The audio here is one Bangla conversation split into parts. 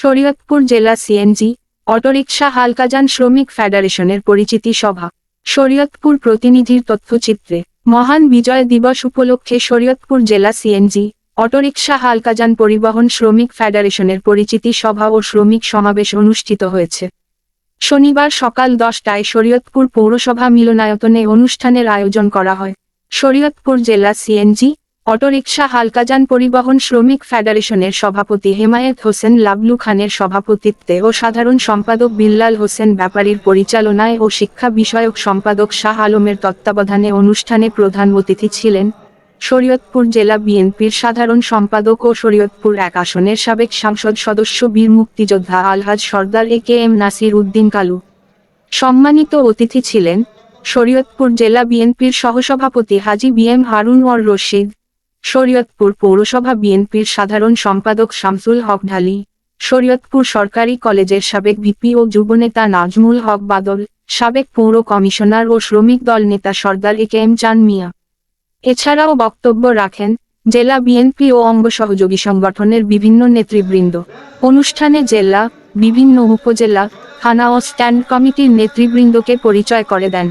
শরীয়তপুর জেলা সিএনজি, অটোরিকশা হালকাজান শ্রমিক ফেডারেশনের পরিচিতি সভা, শরীয়তপুর প্রতিনিধির তথ্যচিত্রে, মহান বিজয় দিবস উপলক্ষে শরীয়তপুর জেলা সিএনজি, অটোরিকশা হালকাজান পরিবহন শ্রমিক ফেডারেশনের পরিচিতি সভা ও শ্রমিক সমাবেশ অনুষ্ঠিত হয়েছে। শনিবার সকাল দশটায় শরীয়তপুর পৌরসভা মিলনায়তনে অনুষ্ঠানের আয়োজন করা হয়। শরীয়তপুর জেলা সিএনজি অটোরিকশা হালকাজান পরিবহন শ্রমিক ফেডারেশনের সভাপতি হেমায়েত হোসেন লাবলু খানের সভাপতিত্বে ও সাধারণ সম্পাদক বিল্লাল হোসেন ব্যাপারীর পরিচালনায় ও শিক্ষা বিষয়ক সম্পাদক শাহ আলমের তত্ত্বাবধানে অনুষ্ঠানে প্রধান অতিথি ছিলেন শরীয়তপুর জেলা বিএনপির সাধারণ সম্পাদক ও শরীয়তপুর এক আসনের সাবেক সাংসদ সদস্য বীর মুক্তিযোদ্ধা Alhaj Sardar A K M Nasir Uddin Kalu. সম্মানিত অতিথি ছিলেন শরীয়তপুর জেলা বিএনপির সহসভাপতি হাজি বি এম হারুন ওর রশিদ শরীয়তপুর পৌরসভা বিএনপির সাধারণ সম্পাদক শামসুল হক ঢালি, শরীয়তপুর সরকারি কলেজের সাবেক ভিপি ও যুবনেতা নাজমুল হক বাদল, সাবেক পৌর কমিশনার ও শ্রমিক দল নেতা সর্দার এ কে এম চান মিয়া। এছাড়াও বক্তব্য রাখেন জেলা বিএনপি ও অঙ্গ সহযোগী সংগঠনের বিভিন্ন নেতৃবৃন্দ। অনুষ্ঠানে জেলা, বিভিন্ন উপজেলা, থানা ও স্ট্যান্ড কমিটির নেতৃবৃন্দকে পরিচয় করে দেন।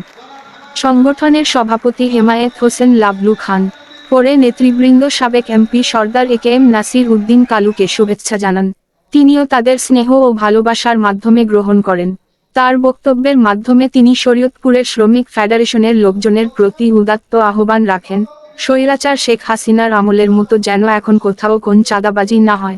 সংগঠনের সভাপতি হেমায়েত হোসেন লাবলু খান। পরে নেতৃবৃন্দ সাবেক MP Sardar A K M Nasir Uddin কালুকে শুভেচ্ছা জানান। তিনিও তাদের স্নেহ ও ভালোবাসার মাধ্যমে গ্রহণ করেন। তার বক্তব্যের মাধ্যমে তিনি শরীয়তপুরের শ্রমিক ফেডারেশনের লোকজনের প্রতি উদাত্ত আহ্বান রাখেন। স্বৈরাচার শেখ হাসিনার আমলের মতো যেন এখন কোথাও কোন চাঁদাবাজি না হয়।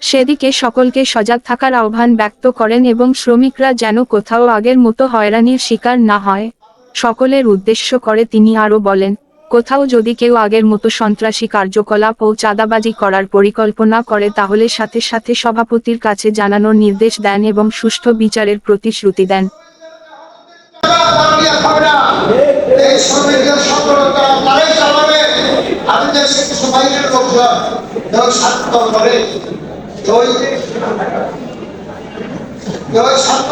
সেদিকে সকলকে সজাগ থাকার আহ্বান ব্যক্ত করেন এবং শ্রমিকরা যেন কোথাও আগের মতো হয়রানির শিকার না হয়। সকলের উদ্দেশ্য করে তিনি আরও বলেন কোথাও যদি কেউ আগের মতো সন্ত্রাসী কার্যকলাপ ও চাঁদাবাজি করার পরিকল্পনা করে তাহলে সাথে সাথে সভাপতির কাছে জানানোর নির্দেশ দেন এবং সুষ্ঠু বিচারের প্রতিশ্রুতি দেন। না এই শ্রমিকদের সফলতা তারাই চালাবে আমাদের কিছু বাইরের লোকজন কেউ স্বার্থ করে কেউ কেউ স্বার্থ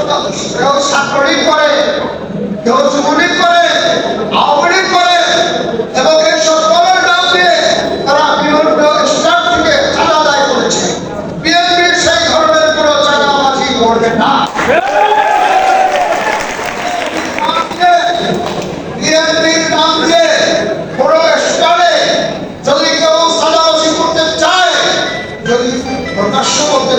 কেউ ছাত্রলীগ করে কেউ যুবলীগ করে আওয়ামী লীগ করে এবং এইসব দলের নাম দিয়ে তারা বিভিন্ন স্টার থেকে চাঁদা আদায় করেছে বিএনপির সেই ধরনের কোনো চাঁদাবাজি করবে না বিএনপির নাম দিয়ে কোনো স্টলে যদি কেউ সাদাবাজি করতে চায় যদি প্রকাশ্য করতে